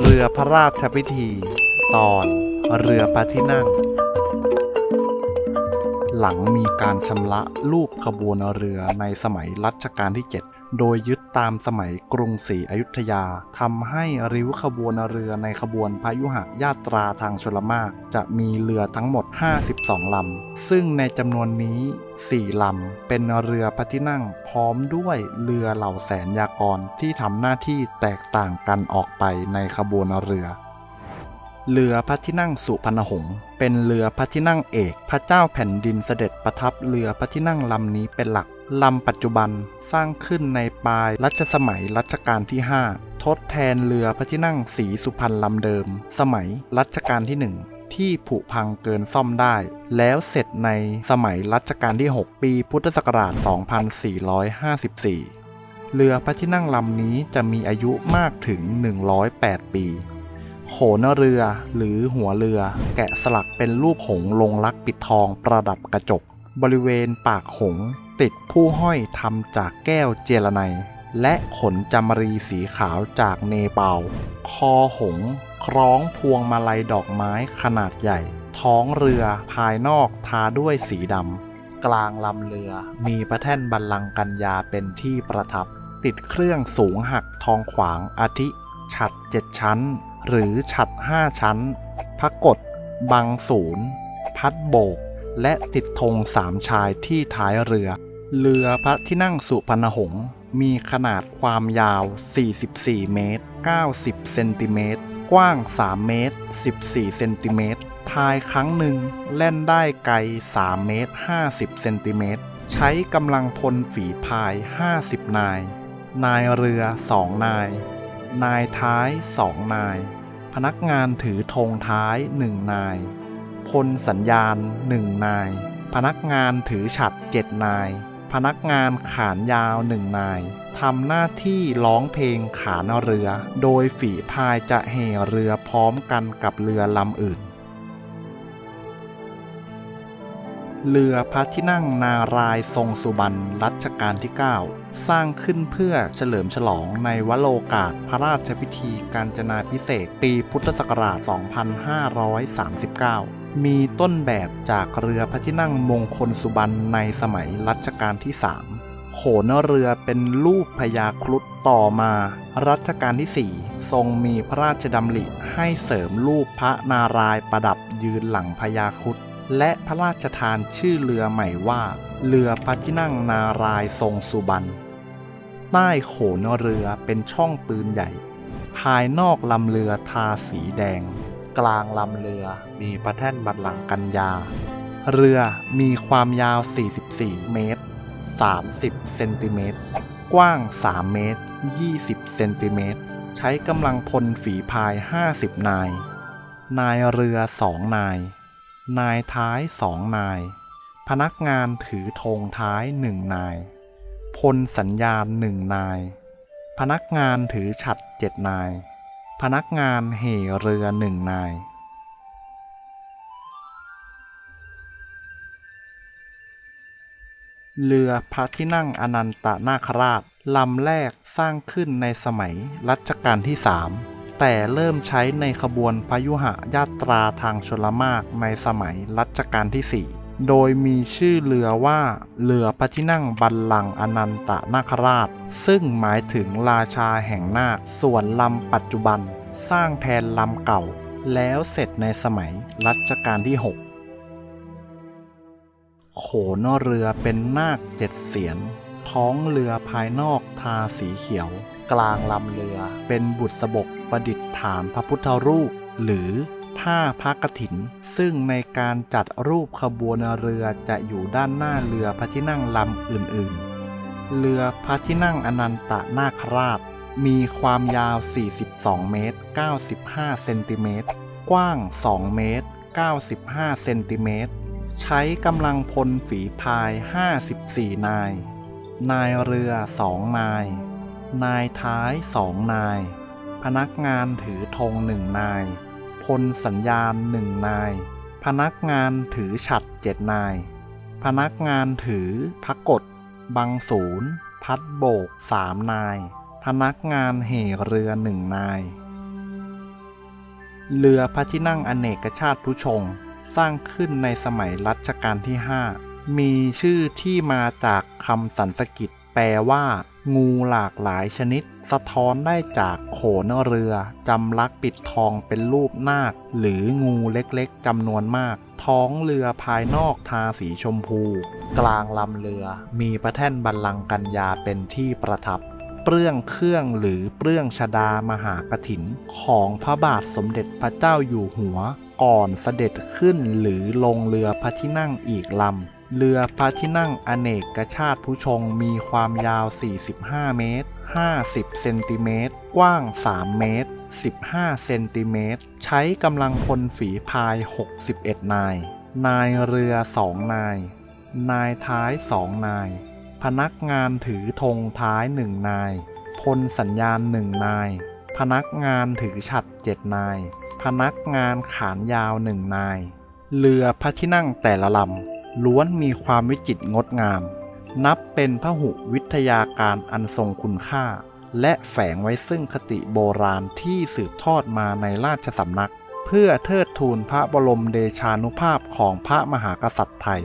เรือพระราชพิธี ตอนเรือพระที่นั่ง หลังมีการชำระรูปขบวนเรือในสมัยรัชกาลที่ 7 โดยยึดตามสมัยกรุงศรีอยุธยาทำให้ริ้วขบวนเรือในขบวนพายุหญาตราทางชลมากจะมีเรือทั้งหมด 52 ลำ ซึ่งในจำนวนนี้ 4 ลำ เป็นเรือพระที่นั่งพร้อมด้วยเรือเหล่าแสนยากรที่ทำหน้าที่แตกต่างกันออกไปในขบวนเรือเรือพระที่นั่งสุพรรณหงษ์เป็นเรือพระที่นั่งเอก พระเจ้าแผ่นดินเสด็จประทับเรือพระที่นั่งลำนี้เป็นหลัก ลำปัจจุบันสร้างขึ้นในปลายรัชสมัยรัชกาลที่ 5 ทดแทนเรือพระที่นั่งสีสุพรรณลำเดิม สมัยรัชกาลที่ 1 ที่ผุพังเกินซ่อมได้ แล้วเสร็จในสมัยรัชกาลที่ 6 ปีพุทธศักราช 2454 เรือพระที่นั่งลำนี้จะมีอายุมากถึง 108 ปี โขนเรือหรือหัวเรือแกะสลักเป็นรูปหงส์ลงรักปิดทองประดับกระจก บริเวณปากหงส์ติดผู้ห้อยทำจากแก้วเจรไนและขนจามรีสีขาวจากเนปาล คอหงส์คล้องพวงมาลัยดอกไม้ขนาดใหญ่ ท้องเรือภายนอกทาด้วยสีดำ กลางลำเรือมีพระแท่นบัลลังก์กัญญาเป็นที่ประทับ ติดเครื่องสูงหักทองขวางอาทิ ฉัดเจ็ดชั้น หรือฉัดห้าชั้น พระกฏบังศูนย์ พัดโบก และติดธงสามชายที่ท้ายเรือ เรือพระที่นั่งสุพรรณหงษ์มีขนาดความยาว 44 เมตร 90 เซนติเมตร กว้าง 3 เมตร 14 เซนติเมตรพายครั้งหนึ่งแล่นได้ไกล 3 เมตร 50 เซนติเมตร ใช้กำลังพลฝีพาย 50 นาย นายเรือ 2 นาย นายท้ายสองนาย พนักงานถือธงท้ายหนึ่งนาย พลสัญญาณหนึ่งนาย พนักงานถือฉัดเจ็ดนาย พนักงานขานยาวหนึ่งนายทำหน้าที่ร้องเพลงขานเรือ โดยฝีพายจะเห่เรือพร้อมกันกับเรือลำอื่น เรือพระที่นั่งนารายทรงสุบรรณรัชกาลที่ 9 สร้างขึ้นเพื่อเฉลิมฉลองในวโรกาสพระราชพิธีการจนาพิเศษปีพุทธศักราช 2539 มีต้นแบบจากเรือพระที่นั่งมงคลสุบรรณในสมัยรัชกาลที่3โขนเรือเป็นรูปพญาครุฑต่อมารัชกาลที่ 4 ทรงมีพระราชดำริให้เสริมรูปพระนารายประดับยืนหลังพญาครุฑและพระราชทานชื่อเรือใหม่ว่า เรือพระที่นั่งนารายทรงสุบรรณใต้โขนเรือเป็นช่องปืนใหญ่ ภายนอกลำเรือทาสีแดง กลางลำเรือมีพระแท่นบัลลังกัญญาเรือมีความยาว 44 เมตร 30 เซนติเมตร กว้าง 3 เมตร 20 เซนติเมตร ใช้กำลังพลฝีพาย 50 นาย นายเรือสองนาย นายท้ายสองนาย พนักงานถือธงท้ายหนึ่งนาย พลสัญญาณหนึ่งนาย พนักงานถือฉัดเจ็ดนาย พนักงานเหเรือหนึ่งนาย เรือพระที่นั่งอนันตนาคราชลำแรกสร้างขึ้นในสมัยรัชกาลที่สามแต่เริ่มใช้ในขบวนพยุหญาตราทางชลมากในสมัยรัชกาลที่สี่ โดยมีชื่อเรือว่า เรือพระที่นั่งบัลลังก์อนันตนาคราช ซึ่งหมายถึงราชาแห่งนาค ส่วนลำปัจจุบัน สร้างแทนลำเก่า แล้วเสร็จในสมัยรัชกาลที่ 6 โขนเรือเป็นนาคเจ็ดเสียน ท้องเรือภายนอกทาสีเขียว กลางลำเรือเป็นบุษบกประดิษฐานพระพุทธรูป หรือ ผ้าพระกฐิน ซึ่งในการจัดรูปขบวนเรือจะอยู่ด้านหน้าเรือพระที่นั่งลำอื่นๆ เรือพระที่นั่งอนันตนาคราช มีความยาว 42 เมตร 95 เซนติเมตร กว้าง 2 เมตร 95 เซนติเมตร ใช้กำลังพลฝีพาย 54 นาย นายเรือสองนาย นายท้ายสองนาย พนักงานถือธงหนึ่งนาย พลสัญญาณหนึ่งนาย พนักงานถือฉัดเจ็ดนาย พนักงานถือพระกฏบังศูนย์ พัดโบกสามนาย พนักงานเหเรือหนึ่งนาย เรือพระที่นั่งอเนกชาติผู้ชง สร้างขึ้นในสมัยรัชกาลที่5มีชื่อที่มาจากคำสันสกฤตแปลว่า งูหลากหลายชนิด สะท้อนได้จากโขนเรือ จำลักปิดทองเป็นรูปนาค หรืองูเล็กๆจำนวนมาก ท้องเรือภายนอกทาสีชมพู กลางลำเรือ มีพระแท่นบัลลังก์กัญญาเป็นที่ประทับเปลื้องเครื่องหรือเปลื้องชดามหากถิน ของพระบาทสมเด็จพระเจ้าอยู่หัว ก่อนเสด็จขึ้นหรือลงเรือพระที่นั่งอีกลำ เรือพระที่นั่งอเนกกชาติผู้ชงมีความยาว 45 เมตร 50 เซนติเมตร กว้าง 3 เมตร 15 เซนติเมตร ใช้กำลังพลฝีพาย 61 นาย นายเรือ 2 นาย นายท้าย 2 นาย พนักงานถือธงท้ายหนึ่งนาย พลสัญญาณหนึ่งนาย พนักงานถือฉัตรเจ็ดนาย พนักงานขานยาวหนึ่งนาย เรือพระที่นั่งแต่ละลำ ล้วนมีความวิจิตรงดงาม นับเป็นพหุวิทยาการอันทรงคุณค่า และแฝงไว้ซึ่งคติโบราณที่สืบทอดมาในราชสำนัก เพื่อเทิดทูนพระบรมเดชานุภาพของพระมหากษัตริย์ไทย